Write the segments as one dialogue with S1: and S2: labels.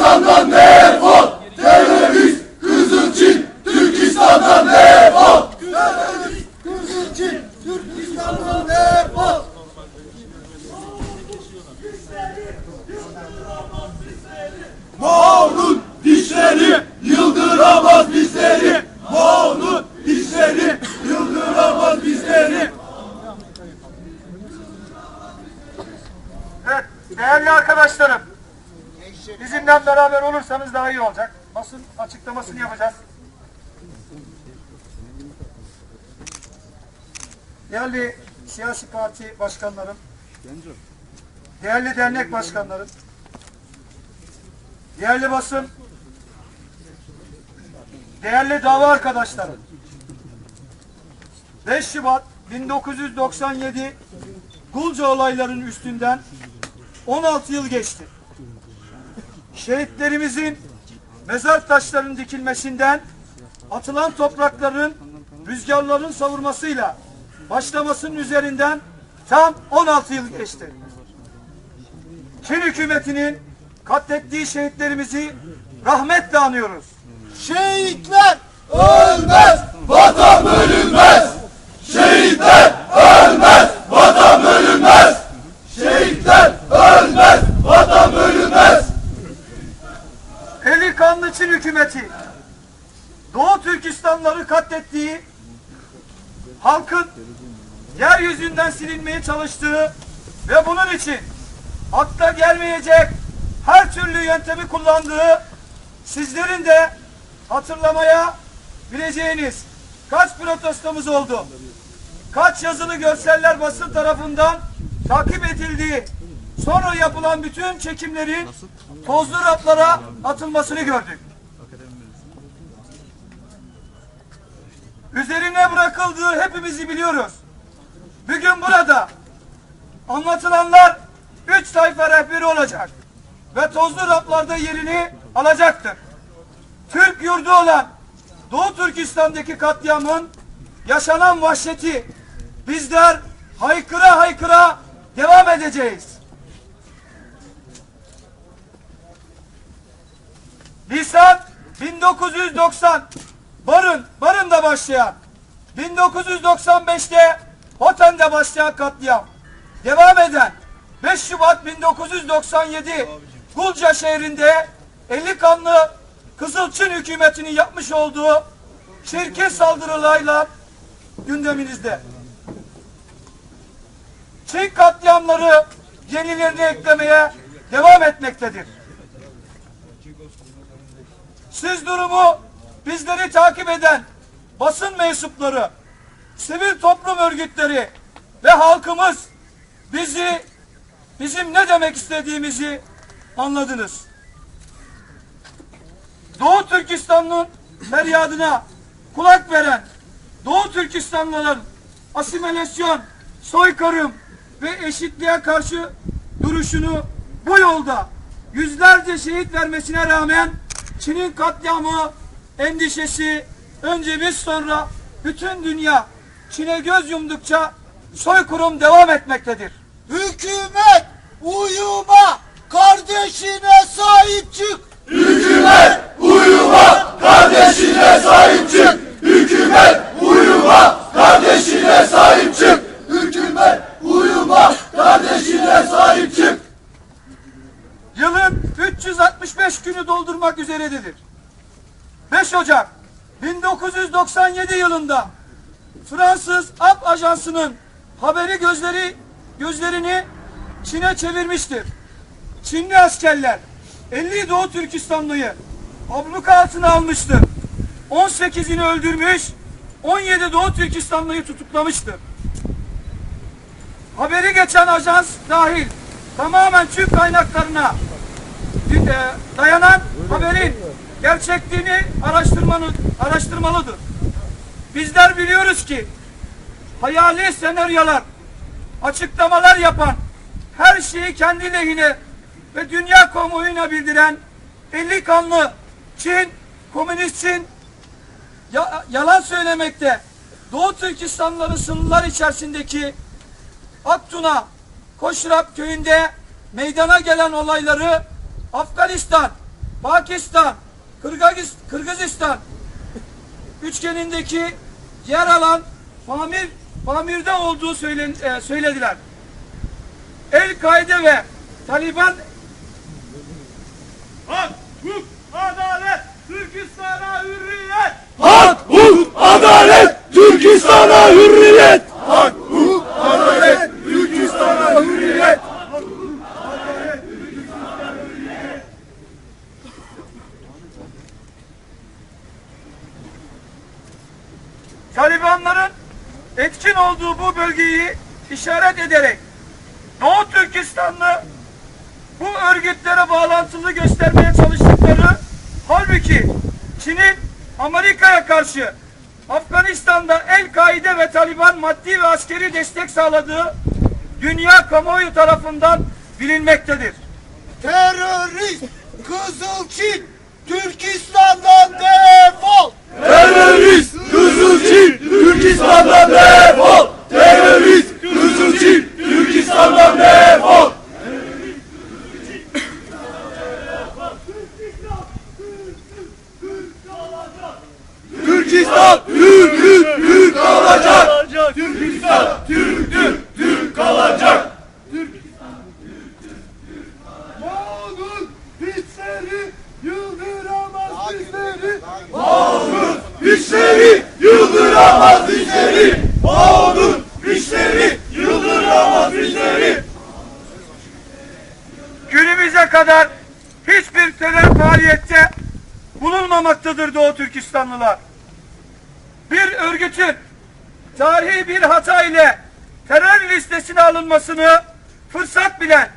S1: Türkistan'dan defol! Terörist Kızıl Çin Türkistan'dan defol! Terörist Kızıl Çin Türkistan'dan defol! Moğol'un dişleri yıldıramaz bizleri. Moğol'un dişleri yıldıramaz bizleri.
S2: Evet, değerli arkadaşlarım. Bizimle beraber olursanız daha iyi olacak. Basın açıklamasını yapacağız. Değerli siyasi parti başkanlarım, değerli dernek başkanlarım, değerli basın, değerli dava arkadaşlarım. 5 Şubat 1997 Gulca olaylarının üstünden 16 yıl geçti. Şehitlerimizin mezar taşlarının dikilmesinden atılan toprakların rüzgarların savurmasıyla başlamasının üzerinden tam 16 yıl geçti. Çin hükümetinin katlettiği şehitlerimizi rahmetle anıyoruz.
S1: Şehitler ölmez, vatan bölünmez. Şehitler ölmez, vatan bölünmez. Şehitler ölmez, vatan bölünmez.
S2: Eli kanlı Çin hükümeti Doğu Türkistanları katlettiği halkın yeryüzünden silinmeye çalıştığı ve bunun için akla gelmeyecek her türlü yöntemi kullandığı sizlerin de hatırlamaya bileceğiniz kaç protestomuz oldu. Kaç yazılı görseller basın tarafından takip edildiği sonra yapılan bütün çekimlerin tozlu raflara atılmasını gördük. Üzerine bırakıldığı hepimizi biliyoruz. Bugün burada anlatılanlar üç sayfa rehberi olacak ve tozlu raflarda yerini alacaktır. Türk yurdu olan Doğu Türkistan'daki katliamın yaşanan vahşeti bizler haykıra haykıra devam edeceğiz. Nisan 1990 Barın, Barın'da başlayan 1995'te Hoten'de başlayan katliam devam eden 5 Şubat 1997 Gulca şehrinde 50 kanlı Kızılçin hükümetinin yapmış olduğu çirkin saldırılarla gündeminizde. Çin katliamları yenilerini eklemeye devam etmektedir. Siz durumu bizleri takip eden basın mensupları, sivil toplum örgütleri ve halkımız bizi bizim ne demek istediğimizi anladınız. Doğu Türkistan'ın feryadına kulak veren Doğu Türkistanlıların asimilasyon, soykırım ve eşitliğe karşı duruşunu bu yolda yüzlerce şehit vermesine rağmen Çin'in katliamı endişesi önce biz sonra bütün dünya Çin'e göz yumdukça soykırım devam etmektedir.
S1: Hükümet uyuma, kardeşine sahip çık. Hükümet uyuma, kardeşine sahip çık. Hükümet uyuma, kardeşine sahip çık. Hükümet uyuma, kardeşine sahip çık.
S2: Yılın 365 günü doldurmak üzeredir. 5 Ocak 1997 yılında Fransız AP Ajansı'nın haberi gözleri gözlerini Çin'e çevirmiştir. Çinli askerler 50 Doğu Türkistanlıyı abluka altına almıştır. 18'ini öldürmüş, 17 Doğu Türkistanlıyı tutuklamıştır. Haberi geçen ajans dahil tamamen Türk kaynaklarına e, dayanan haberin gerçekliğini araştırmanın, araştırmalıdır. Bizler biliyoruz ki hayali senaryolar, açıklamalar yapan, her şeyi kendi lehine ve dünya kamuoyuna bildiren 50 kanlı Çin, komünist Çin ya- yalan söylemekte. Doğu Türkistanları sınırlar içerisindeki Aktuna, Koşrap köyünde meydana gelen olayları Afganistan, Pakistan, Kırgız, Kırgızistan üçgenindeki yer alan Pamir, Pamir'de olduğu söylen, e, söylediler. El-Kaide ve Taliban
S3: Hak, hukuk, adalet, Türkistan'a hürriyet.
S1: Hak, hukuk, adalet, Türkistan'a hürriyet. Hak, hukuk, adalet, Türkistan'a hürriyet.
S2: Talibanların etkin olduğu bu bölgeyi işaret ederek Doğu Türkistanlı bu örgütlere bağlantılı göstermeye çalıştıkları halbuki Çin'in Amerika'ya karşı Afganistan'da El-Kaide ve Taliban maddi ve askeri destek sağladığı dünya kamuoyu tarafından bilinmektedir.
S1: Terörist Kızıl Çin Türkistan'dan defol. Terörist Çin Türkistan'dan defol. Terörist Çin Türkistan'dan defol. Türkistan Türk Türk Türk kalacak. Türkistan Türk Türk Türk kalacak. Yıldıramaz bizleri. Mağdur hisleri yıldıramaz bizleri. Mağdur hisleri yıldıramaz bizleri.
S2: Günümüze kadar hiçbir terör faaliyette bulunmamaktadır Doğu Türkistanlılar. Bir örgütün tarihi bir hata ile terör listesine alınmasını fırsat bilen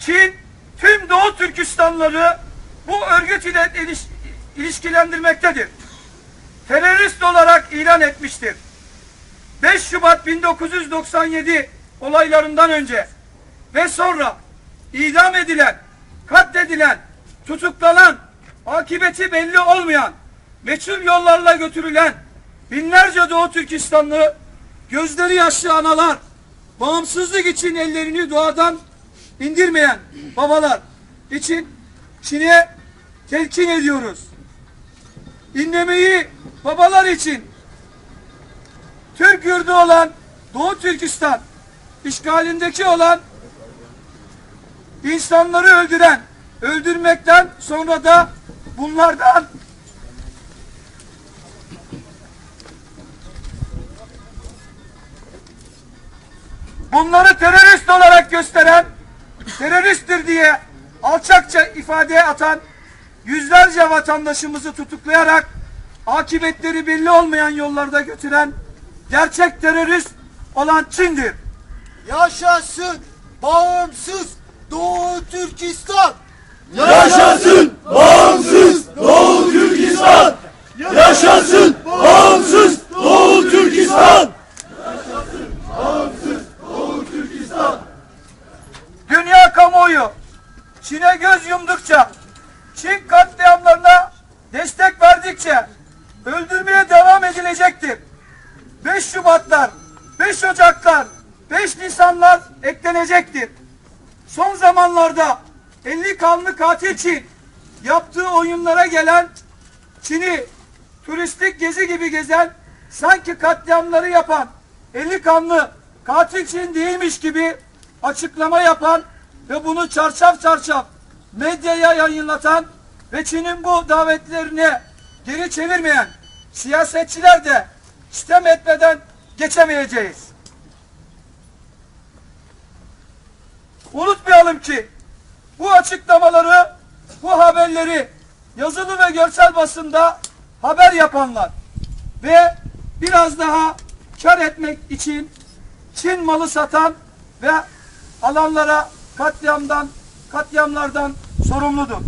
S2: Çin tüm Doğu Türkistanlıları bu örgüt ile iliş- ilişkilendirmektedir. Terörist olarak ilan etmiştir. 5 Şubat 1997 olaylarından önce ve sonra idam edilen, katledilen, tutuklanan, akıbeti belli olmayan, meçhul yollarla götürülen binlerce Doğu Türkistanlı gözleri yaşlı analar, bağımsızlık için ellerini duadan indirmeyen babalar için Çin'e telkin ediyoruz. İnlemeyi babalar için Türk yurdu olan Doğu Türkistan işgalindeki olan insanları öldüren, öldürmekten sonra da bunlardan bunları terörist olarak gösteren, teröristtir diye alçakça ifadeye atan yüzlerce vatandaşımızı tutuklayarak akıbetleri belli olmayan yollarda götüren gerçek terörist olan Çin'dir.
S1: Yaşasın bağımsız Doğu Türkistan. Yaşasın bağımsız Doğu Türkistan. Yaşasın bağımsız Doğu Türkistan.
S2: Dünya kamuoyu Çin'e göz yumdukça, Çin katliamlarına destek verdikçe öldürmeye devam edilecektir. 5 Şubatlar, 5 Ocaklar, 5 Nisanlar eklenecektir. Son zamanlarda 50 kanlı katil Çin yaptığı oyunlara gelen Çin'i turistik gezi gibi gezen sanki katliamları yapan 50 kanlı katil Çin değilmiş gibi açıklama yapan ve bunu çarşaf çarşaf medyaya yayınlatan ve Çin'in bu davetlerine geri çevirmeyen siyasetçiler de sistem etmeden geçemeyeceğiz. Unutmayalım ki bu açıklamaları, bu haberleri yazılı ve görsel basında haber yapanlar ve biraz daha kar etmek için Çin malı satan ve alanlara katliamdan, katliamlardan sorumludur.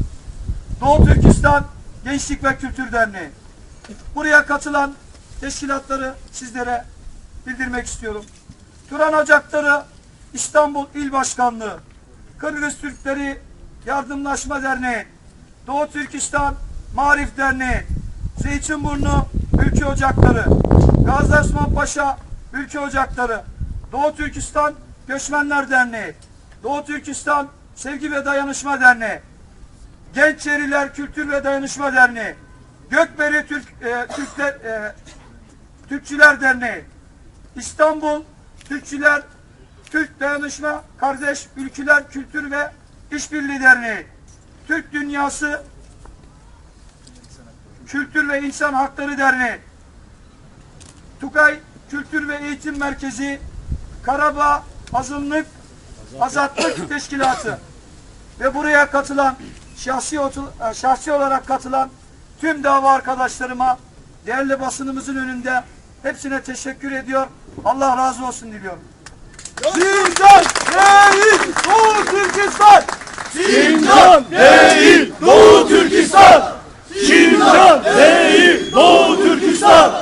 S2: Doğu Türkistan Gençlik ve Kültür Derneği. Buraya katılan teşkilatları sizlere bildirmek istiyorum. Turan Ocakları İstanbul İl Başkanlığı, Kırgız Türkleri Yardımlaşma Derneği, Doğu Türkistan Marif Derneği, Zeytinburnu Ülke Ocakları, Gazi Osman Paşa Ülke Ocakları, Doğu Türkistan Göçmenler Derneği, Doğu Türkistan Sevgi ve Dayanışma Derneği, Gençeriler Kültür ve Dayanışma Derneği, Gökberi Türk e, Türkler e, Türkçüler Derneği, İstanbul Türkçüler Türk Dayanışma Kardeş Ülküler Kültür ve İşbirliği Derneği, Türk Dünyası Kültür ve İnsan Hakları Derneği, Tukay Kültür ve Eğitim Merkezi, Karabağ Azınlık Azatlık Teşkilatı ve buraya katılan şahsi, e, şahsi olarak katılan tüm dava arkadaşlarıma değerli basınımızın önünde hepsine teşekkür ediyor. Allah razı olsun diliyorum.
S1: Sincan değil Doğu Türkistan. Sincan değil Doğu Türkistan. Sincan değil Doğu Türkistan.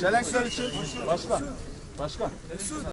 S4: Çelenkler için başkan. Başkan.